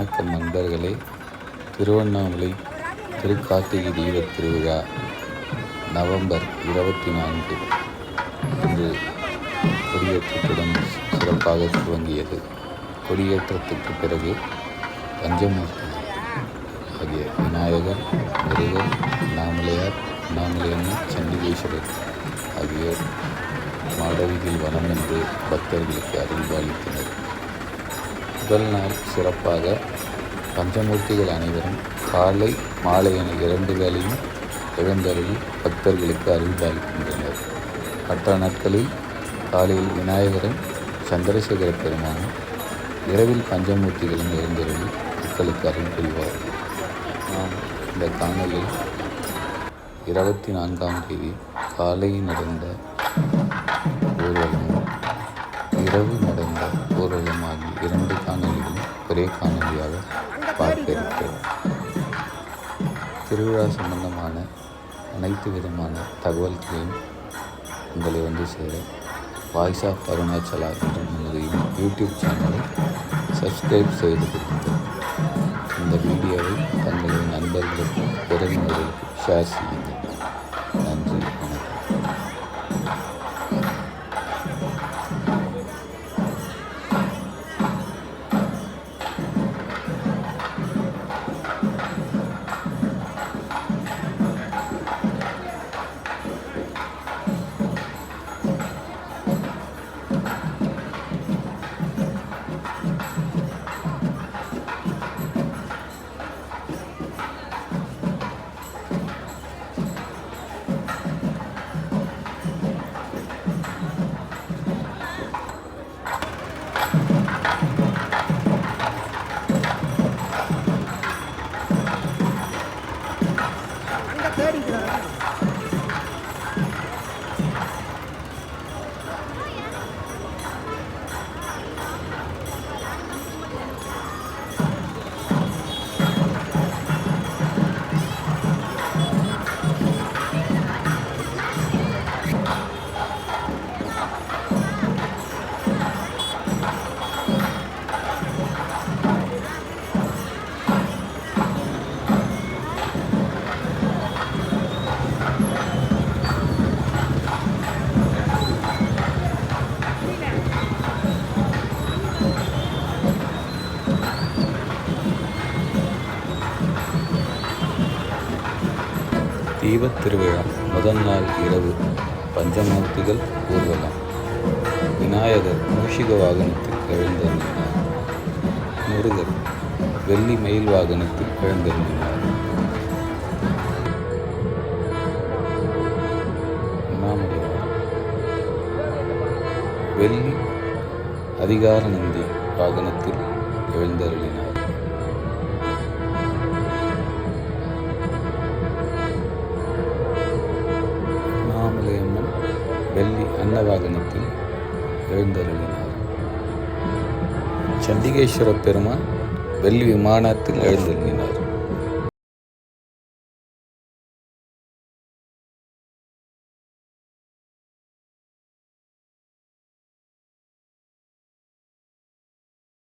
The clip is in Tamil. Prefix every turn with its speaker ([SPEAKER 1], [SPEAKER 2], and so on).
[SPEAKER 1] வணக்கம் நண்பர்களே. திருவண்ணாமலை திருக்கார்த்திகை தீபத் திருவிழா நவம்பர் இருபத்தி நான்கு இன்று கொடியேற்றத்துடன் சிறப்பாக துவங்கியது. கொடியேற்றத்துக்கு பிறகு பஞ்சமூர்த்தி ஆகிய விநாயகர் முருகர் அண்ணாமலையார் அண்ணாமலையம்மன் சண்டிகேஸ்வரர் ஆகியோர் மாடவிகள் வனம் என்று பக்தர்களுக்கு அருள்பாலித்தனர். முதல் நாள் சிறப்பாக பஞ்சமூர்த்திகள் அனைவரும் காலை மாலை என இரண்டு வேளையும் எழுந்தருளி பக்தர்களுக்கு அருள்பாலிக்கின்றனர். மற்ற நாட்களில் காலையில் விநாயகரும் சந்திரசேகர பெருமானும் இரவில் பஞ்சமூர்த்திகளும் எழுந்தருளி மக்களுக்கு அருள் நாம் இந்த காணொலியில் இருபத்தி நான்காம் தேதி காலை நடந்த ஊர்வலமும் இரவு நடந்த ஊர்வலமாகும் இரண்டு காணொலிகளும் ஒரே காணொலியாக பார்க்க இருக்கிறோம் திருவிழா சம்பந்தமான அனைத்து விதமான தகவல்களையும் உங்களை வந்து சேர வாய்ஸ் ஆஃப் அருணாச்சலா என்ற நமது யூடியூப் சேனலை சப்ஸ்கிரைப் செய்து கொடுங்கள் இந்த வீடியோவை தங்களது நண்பர்களுக்கும் உறவினர்களுக்கும் ஷேர் செய்யுங்கள். தீபத் திருவிழா முதல் நாள் இரவு பஞ்சமூர்த்திகள் ஊர்வலம். விநாயகர் மூஷிக வாகனத்தில் எழுந்தருளினார் முருகர் வெள்ளி மயில் வாகனத்தில் எழுந்தருளினார் வெள்ளி அதிகார நந்தி வாகனத்தில் எழுந்தருளினார். வெள்ளி அன்னவாகனத்தில் எழுந்தருளினார். சண்டிகேஸ்வர பெருமான் வெள்ளி விமானத்தில் எழுந்தருளினார்.